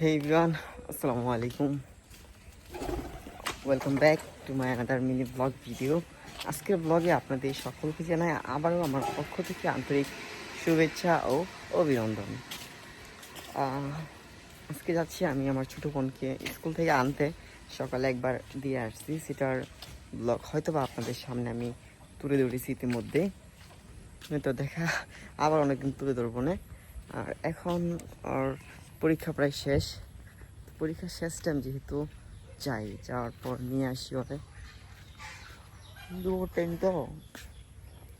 হে everyone আসসালামু আলাইকুম welcome back to my another mini vlog video আজকের ব্লগে আপনাদের সকলকে জানাই আবারও আমার পক্ষ থেকে আন্তরিক শুভেচ্ছা ও অভিনন্দন। আজকে যাচ্ছি আমি আমার ছোটো বোনকে স্কুল থেকে আনতে। সকালে একবার দিয়ে আসছি, সেটার ব্লগ হয়তো বা আপনাদের সামনে আমি তুলে ধরেছি ইতিমধ্যে। তো দেখা, আবার অনেকদিন তুলে ধরবো না। আর এখন আর পরীক্ষা প্রায় শেষ। পরীক্ষা শেষ টাইম যেহেতু যাই, যাওয়ার পর নিয়ে আসি ওরে দুপুর টাইম তো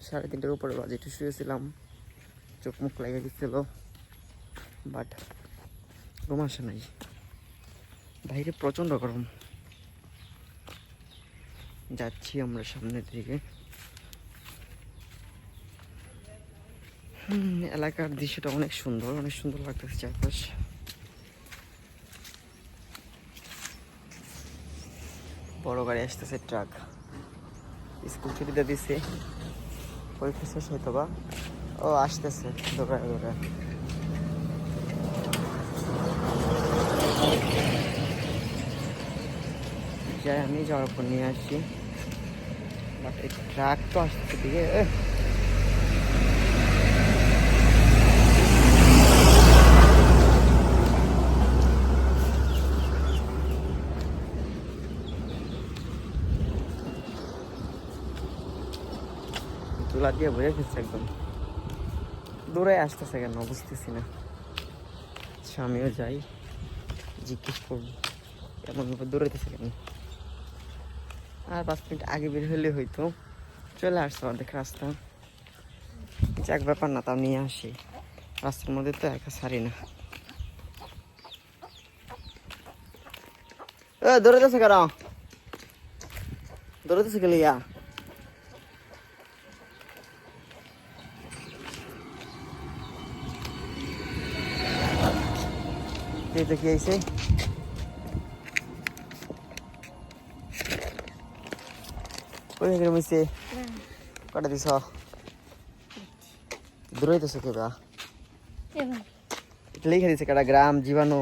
সাড়ে তিনটার উপরে বাজে, একটু শুয়েছিলাম। চোখ মুখ লেগে গেছিল বাট ঘুম আসে নাই। বাইরে প্রচণ্ড গরম। যাচ্ছি আমরা সামনের দিকে। এলাকার দৃশ্যটা অনেক সুন্দর অনেক সুন্দর লাগতেছে চারপাশ। বড় গাড়ি আসতেছে ট্রাক স্কুল ছুটিতে দিছে। পরীক্ষা শেষ হয়তো বা। ও, আসতেছে দোকানে যাই, আমি যাওয়ার নিয়ে আসছি বাট এই ট্রাক তো আসতেছে দিকে তুলা দিয়ে ভরে ফেলছে একদম। দূরে আসতেছে কেন, বুঝতেছি না। আচ্ছা আমিও যাই, জিজ্ঞেস করব এমন ভাবে দৌড়াইতেছে কেন। আর পাঁচ মিনিট আগে বের হলে হয়তো চলে আসছে অর্ধেক রাস্তা। যাক, ব্যাপার না, তাও নিয়ে আসি। রাস্তার মধ্যে তো একা সারি না। এ দৌড়াইতেছে কেন? দৌড়াইতেছে গেলে ইয়া তো কি আইছে কই থেকে মিছে কটা দিছ? দূরাইতেছ কে বা এটা লিখে দিছে কাটা গ্রাম জীবাণু।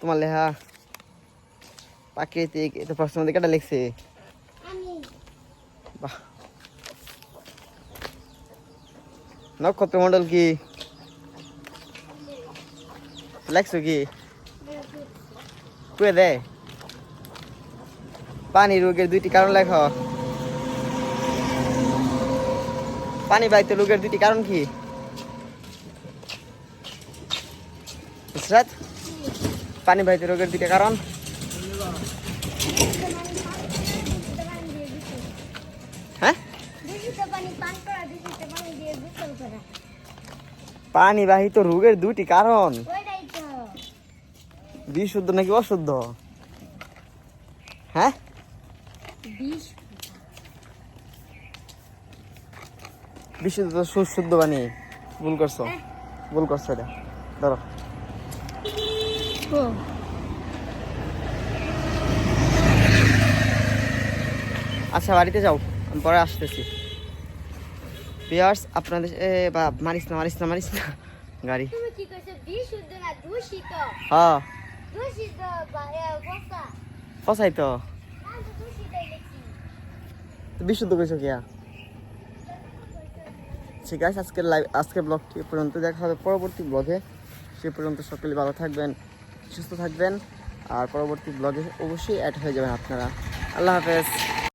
তোমার লেহা প্রাকৃতিক এটা প্রশ্ন মধ্যে কাটা লিখছে? বাহ। নক্ষত্র মন্ডল কি? লেখছো কি কুয়ে দে পানি রোগের দুইটি কারণ লেখ পানি বাড়িতে রোগের দুইটি কারণ কি ইসরাত পানি বাড়িতে রোগের দুইটা কারণ হ্যাঁ পানি বাহিত রোগের দুইটি কারণ বিশুদ্ধ নাকি অশুদ্ধ? হ্যাঁ? বিশুদ্ধ তো সুশুদ্ধ পানি ভুল করছ? ভুল করছ এটা। ধরো। আচ্ছা বাড়িতে যাও। আমি পরে আসতেছি। পিয়ার্স আপনাদের মারিস না মারিস না মারিস না। গাড়ি। হ্যাঁ। ফসাই তো বিশুদ্ধ কইছো কিয়া ঠিক আছে আজকের লাইভ আজকের ব্লগটি পর্যন্ত দেখা হবে পরবর্তী ব্লগে সে পর্যন্ত সকলে ভালো থাকবেন সুস্থ থাকবেন আর পরবর্তী ব্লগে অবশ্যই অ্যাড হয়ে যাবেন আপনারা। আল্লাহ হাফেজ।